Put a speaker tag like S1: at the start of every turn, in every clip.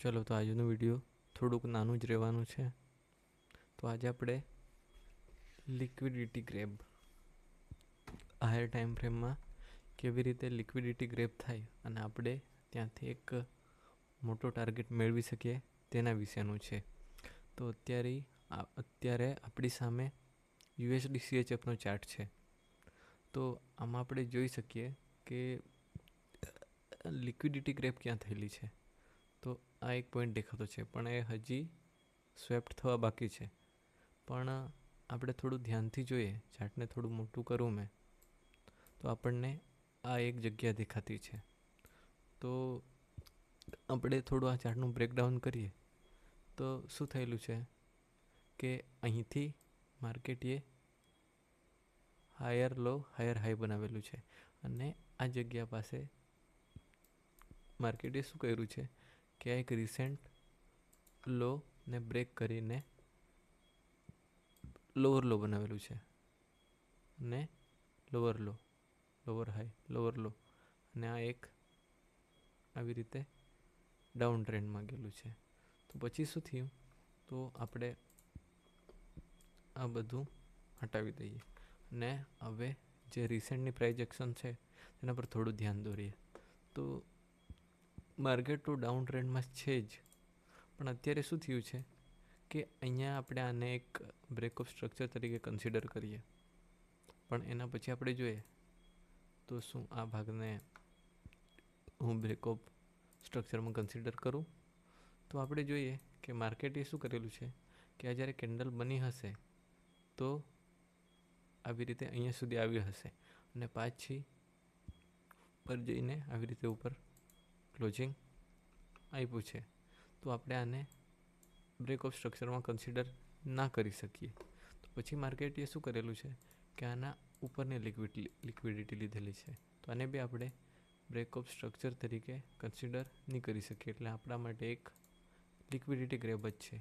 S1: ચલો તો આજનો વીડિયો થોડુંક નાનું જ રહેવાનું છે. તો આજે આપણે લિક્વિડિટી ગ્રેબ હાયર ટાઈમ ફ્રેમમાં કેવી રીતે લિક્વિડિટી ગ્રેબ થાય અને આપણે ત્યાંથી એક મોટો ટાર્ગેટ મેળવી શકીએ તેના વિશેનું છે. તો અત્યારે અત્યારે આપણી સામે યુએસડી સીએચએફનો ચાર્ટ છે. તો આમાં આપણે જોઈ શકીએ કે લિક્વિડિટી ગ્રેપ ક્યાં થયેલી છે. તો આ એક પોઈન્ટ દેખાતો છે, પણ એ હજી સ્વેપ્ટ થવા બાકી છે. પણ આપણે થોડું ધ્યાનથી જોઈએ, ચાર્ટને થોડું મોટું કરું મેં, તો આપણને આ એક જગ્યા દેખાતી છે. તો આપણે થોડું આ ચાર્ટનું બ્રેકડાઉન કરીએ. તો શું થયેલું છે કે અહીંથી માર્કેટીએ હાયર લો હાયર હાઈ બનાવેલું છે. અને આ જગ્યા પાસે માર્કેટે શું કર્યું છે? કે એક રિસેન્ટ લો ને બ્રેક કરીને લોઅર લો બનાવેલું છે. ને lower low lower high lower low અને આ એક આવી રીતે ડાઉન ટ્રેન્ડમાં ગયેલું છે. તો પછી શું થયું? તો આપણે આ બધું હટાવી દઈએ. ને હવે જે રિસેન્ટની પ્રાઇજેક્શન છે, તેના પર થોડું ધ્યાન દોરીએ. તો માર્કેટ તો ડાઉન ટ્રેન્ડમાં છે જ. પણ અત્યારે શું થયું છે કે અહીંયા આપણે આને એક બ્રેકઅપ સ્ટ્રક્ચર તરીકે કન્સિડર કરીએ. પણ એના પછી આપણે જોઈએ તો શું આ ભાગને હું બ્રેકઅપ સ્ટ્રક્ચરમાં કન્સિડર કરું? તો આપણે જોઈએ કે માર્કેટે શું કરેલું છે કે આ જ્યારે કેન્ડલ બની હશે તો આવી રીતે અહીંયા સુધી આવ્યું હશે. અને પાછી પર જઈને આવી રીતે ઉપર ક્લોઝિંગ આપ્યું છે. તો આપણે આને બ્રેકઅપ સ્ટ્રક્ચરમાં કન્સિડર ના કરી શકીએ. તો પછી માર્કેટે શું કરેલું છે? કે આના ઉપરની લિક્વિડ લિક્વિડિટી લીધેલી છે. તો આને બી આપણે બ્રેકઅપ સ્ટ્રક્ચર તરીકે કન્સિડર નહીં કરી શકીએ. એટલે આપણા માટે એક લિક્વિડિટી ગ્રેબ જ છે.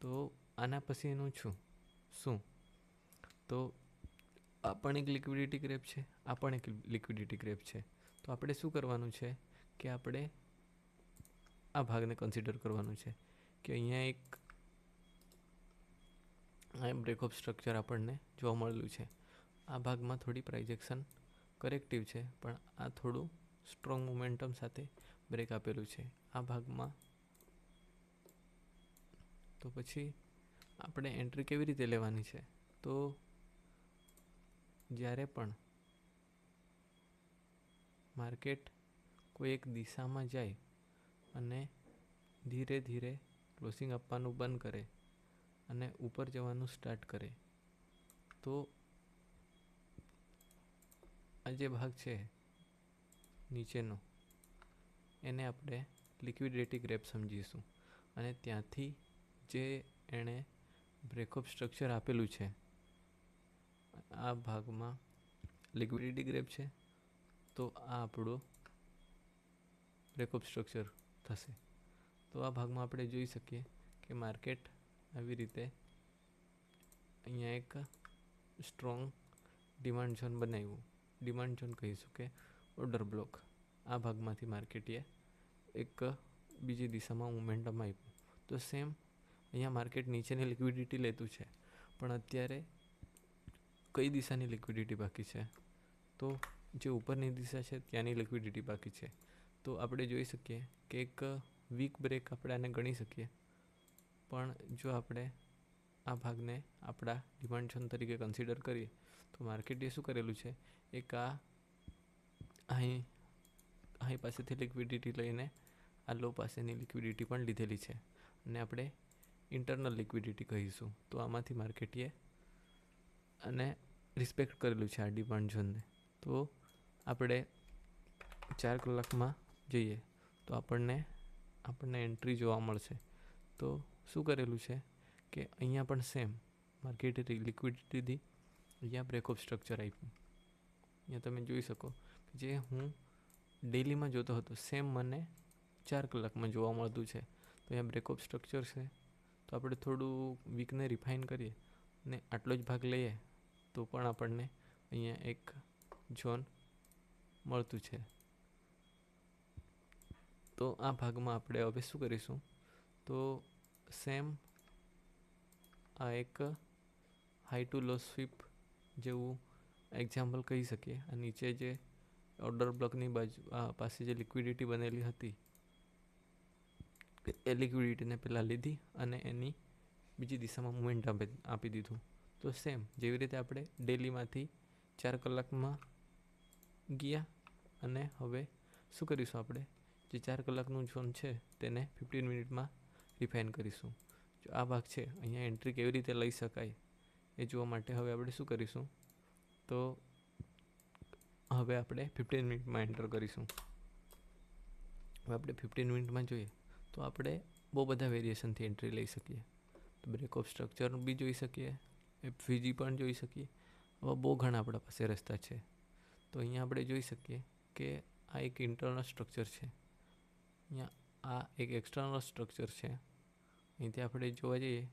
S1: તો આના પછીનું છું શું? તો આ પણ એક લિક્વિડિટી ગ્રેપ છે. આ પણ એક લિક્વિડિટી ગ્રેપ છે. તો આપણે શું કરવાનું છે? કે આપણે આ ભાગને કન્સિડર કરવાનું છે. કે અહીંયા એક આ બ્રેકઅપ સ્ટ્રક્ચર આપણને જોવા મળેલું છે. આ ભાગમાં થોડી પ્રાઇજેક્શન કરેક્ટિવ છે, પણ આ થોડું સ્ટ્રોંગ મોમેન્ટમ સાથે બ્રેક આપેલું છે. આ ભાગમાં તો પછી આપણે એન્ટ્રી કેવી રીતે લેવાની છે? તો જ્યારે પણ માર્કેટ કોઈ એક દિશામાં જાય અને ધીરે ધીરે ક્લોઝિંગ આપવાનું બંધ કરે અને ઉપર જવાનું સ્ટાર્ટ કરે. તો આ જે ભાગ છે નીચેનો, એને આપણે લિક્વિડિટી ગ્રેપ સમજીશું. અને ત્યાંથી જે એણે બ્રેકઅપ સ્ટ્રક્ચર આપેલું છે, આ ભાગમાં લિક્વિડિટી ગ્રેપ છે. તો આ આપણું બ્રેકઅપ સ્ટ્રક્ચર થશે. તો આ ભાગમાં આપણે જોઈ શકીએ કે માર્કેટ આવી રીતે અહીંયા એક સ્ટ્રોંગ ડિમાન્ડ ઝોન બનાવ્યું. ડિમાન્ડ ઝોન કહીશું કે ઓર્ડર બ્લોક આ ભાગમાંથી માર્કેટીએ એક બીજી દિશામાં મોમેન્ટમ આપ્યું. તો સેમ અહીંયા માર્કેટ નીચેની લિક્વિડિટી લેતું છે, પણ અત્યારે કઈ દિશાની લિક્વિડિટી બાકી છે? તો જે ઉપરની દિશા છે ત્યાંની લિક્વિડિટી બાકી છે. તો આપણે જોઈ શકીએ કે એક વીક બ્રેક આપણે આને ગણી શકીએ. પણ જો આપણે આ ભાગને આપણા ડિમાન્ડ ઝોન તરીકે કન્સિડર કરીએ, તો માર્કેટે શું કરેલું છે? એક આ અહીં અહીં પાસેથી લિક્વિડિટી લઈને આ લો પાસેની લિક્વિડિટી પણ લીધેલી છે. અને આપણે ઇન્ટરનલ લિક્વિડિટી કહીશું. તો આમાંથી માર્કેટીએ અને રિસ્પેક્ટ કરેલું છે આ ડિમાન્ડ ઝોનને તો આપણે ચાર કલાકમાં જઈએ. તો આપણને આપણને એન્ટ્રી જોવા મળશે. તો શું કરેલું છે કે અહીંયા પણ સેમ માર્કેટ લિક્વિડિટીથી અહીંયા બ્રેકઅપ સ્ટ્રક્ચર આપ્યું. અહીંયા તમે જોઈ શકો કે જે હું ડેલીમાં જોતો હતો સેમ મને ચાર કલાકમાં જોવા મળતું છે. તો અહીંયા બ્રેકઅપ સ્ટ્રક્ચર છે. તો આપણે થોડું વીકને રિફાઇન કરીએ ને આટલો જ ભાગ લઈએ તો પણ આપણને અહીંયા એક ઝોન મળતું છે. તો આ ભાગમાં આપણે હવે શું કરીશું? તો સેમ આ એક હાઈ ટુ લો સ્વીપ જેવું એક્ઝામ્પલ કહી શકીએ. આ નીચે જે ઓર્ડર બ્લોકની બાજુ, આ પાસે જે લિક્વિડિટી બનેલી હતી, એ લિક્વિડિટીને પહેલાં લીધી અને એની બીજી દિશામાં મુવમેન્ટ આપી આપી દીધું. તો સેમ જેવી રીતે આપણે ડેલીમાંથી ચાર કલાકમાં ગયા અને હવે શું કરીશું આપણે? જે ચાર કલાકનું ઝોન છે, તેને ફિફ્ટીન મિનિટમાં રિફાઇન કરીશું. જો આ ભાગ છે, અહીંયા એન્ટ્રી કેવી રીતે લઈ શકાય એ જોવા માટે હવે આપણે શું કરીશું? તો હવે આપણે ફિફ્ટીન મિનિટમાં એન્ટર કરીશું. હવે આપણે ફિફ્ટીન મિનિટમાં જોઈએ, તો આપણે બહુ બધા વેરિએશનથી એન્ટ્રી લઈ શકીએ. તો બ્રેક ઓફ સ્ટ્રક્ચર બી જોઈ શકીએ એફવીજી પણ જોઈ શકીએ. આવા બહુ ઘણા આપણા પાસે રસ્તા છે. તો અહીંયા આપણે જોઈ શકીએ કે આ એક ઇન્ટરનલ સ્ટ્રક્ચર છે. અહીંયા આ એક એક્સટર્નલ સ્ટ્રક્ચર છે. અહીંથી આપણે જોવા જઈએ,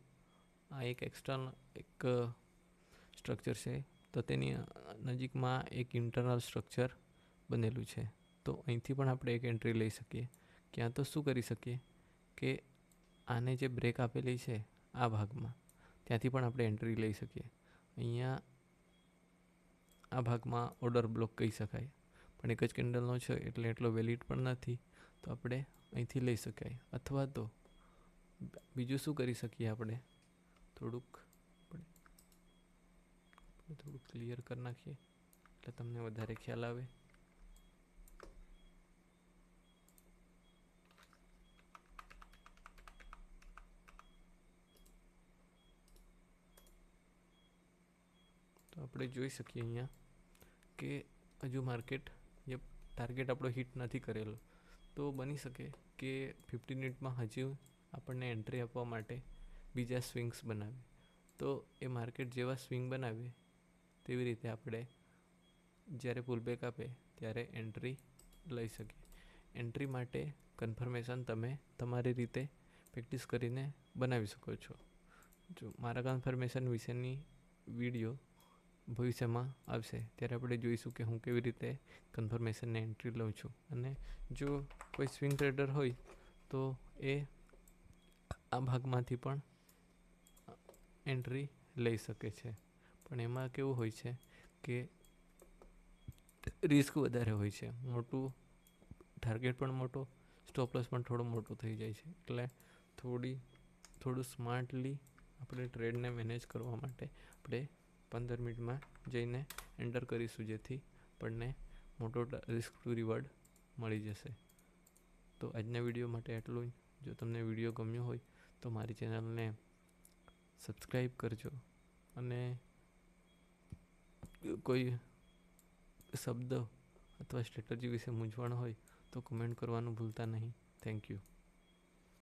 S1: આ એક એક્સટર્નલ એક સ્ટ્રક્ચર છે. તો તેની નજીકમાં એક ઇન્ટરનલ સ્ટ્રક્ચર બનેલું છે. તો અહીંથી પણ આપણે એક એન્ટ્રી લઈ શકીએ. ક્યાં તો શું કરી શકીએ? કે આને જે બ્રેક આપેલી છે આ ભાગમાં, ત્યાંથી પણ આપણે એન્ટ્રી લઈ શકીએ. અહીંયા આ ભાગમાં ઓર્ડર બ્લોક કહી શકાય. પણ એક જ કેન્ડલનો છે, એટલે એટલો વેલિડ પણ નથી. તો આપણે અહીંથી લઈ શકાય. અથવા તો બીજું શું કરી શકીએ આપણે? થોડુંક થોડુંક ક્લિયર કરી નાખીએ. એટલે તમને વધારે ખ્યાલ આવે. તો આપણે જોઈ શકીએ અહીંયા કે હજુ માર્કેટ જે ટાર્ગેટ આપણો હિટ નથી કરેલો. તો બની શકે કે ફિફ્ટી મિનિટમાં હજી આપણને એન્ટ્રી આપવા માટે બીજા સ્વિંગ્સ બનાવે. તો એ માર્કેટ જેવા સ્વિંગ બનાવે તેવી રીતે આપણે જ્યારે પુલબેક આપે ત્યારે એન્ટ્રી લઈ શકીએ. એન્ટ્રી માટે કન્ફર્મેશન તમે તમારી રીતે પ્રેક્ટિસ કરીને બનાવી શકો છો. જો મારા કન્ફર્મેશન વિશેની વીડિયો ભવિષ્યમાં આવશે. ત્યારે આપણે જોઈશું કે હું કેવી રીતે કન્ફર્મેશનને એન્ટ્રી લઉં છું. અને જો કોઈ સ્વિંગ ટ્રેડર હોય, તો એ આ ભાગમાંથી પણ એન્ટ્રી લઈ શકે છે. પણ એમાં કેવું હોય છે કે રિસ્ક વધારે હોય છે. મોટું ટાર્ગેટ પણ મોટો સ્ટોપ લોસ પણ થોડો મોટો થઈ જાય છે. એટલે થોડી, થોડું સ્માર્ટલી આપણે ટ્રેડને મેનેજ કરવા માટે આપણે પંદર મિનિટમાં જઈને એન્ટર કરીશું જેથી આપણને મોટો રિસ્ક ટુ રિવોર્ડ મળી જશે. તો આજના વીડિયો માટે એટલું જ. જો તમને વીડિયો ગમ્યો હોય તો મારી ચેનલને સબસ્ક્રાઈબ કરજો અને કોઈ શબ્દ અથવા સ્ટ્રેટજી વિશે મૂંઝવણ હોય તો કમેન્ટ કરવાનું ભૂલતા નહીં. Thank you